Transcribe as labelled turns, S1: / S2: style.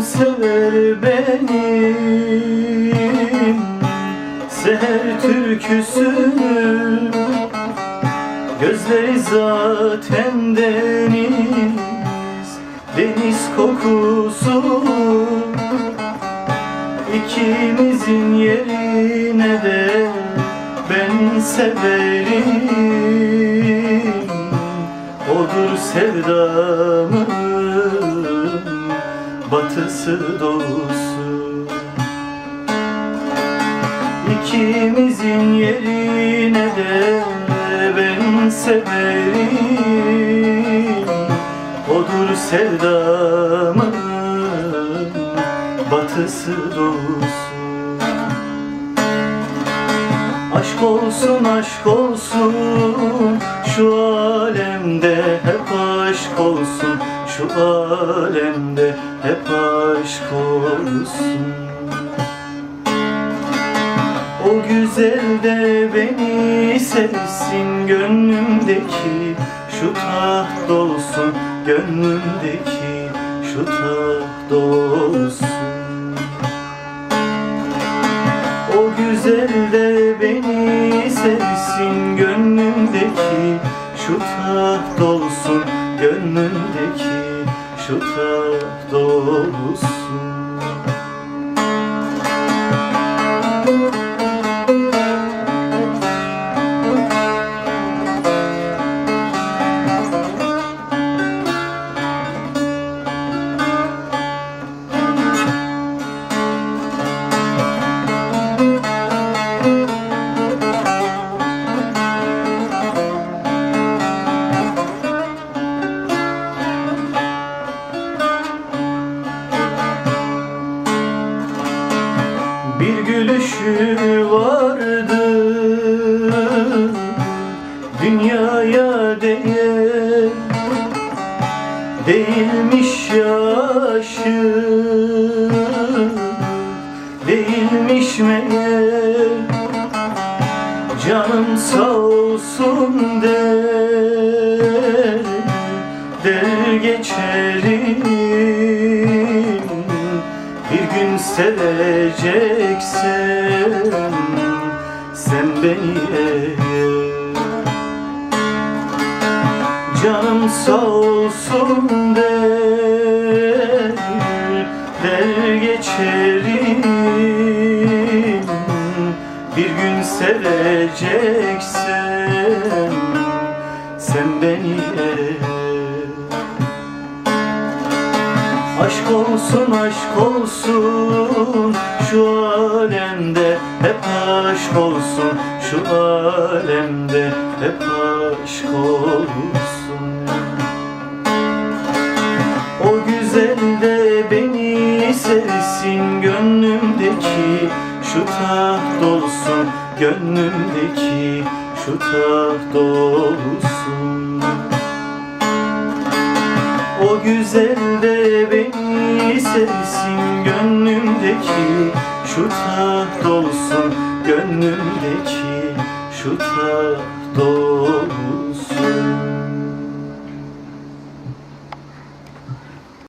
S1: Sever benim Seher türküsünü Gözleri zaten deniz Deniz kokusu. İkimizin yerine de ben severim. Odur sevdamın batısı doğusu İkimizin yerine de ben severim Odur sevdamın batısı doğusu Aşk olsun aşk olsun şu alemde hep aşk olsun şu alemde hep aşk olsun. O güzel de beni sevsin gönlümdeki şu taht olsun gönlümdeki şu taht olsun. O güzel de beni sevsin gönlümdeki şu taht olsun gönlümdeki şu taht Bir gülüşü vardı. Dünyaya değer Değilmiş yaşı Değilmiş meğer. Canım sağ olsun der Der geçerim gün seveceksen Sen beni eğer Canım sağ olsun der Der geçerim. Bir gün seveceksen Sen beni eğer Aşk olsun aşk olsun. Şu alemde hep aşk olsun. Şu alemde hep aşk olsun. O güzel de beni sevsin gönlümdeki. Şu taht olsun gönlümdeki. Şu taht olsun o güzel de beni sevsin gönlümdeki şu taht olsun gönlümdeki şu taht olsun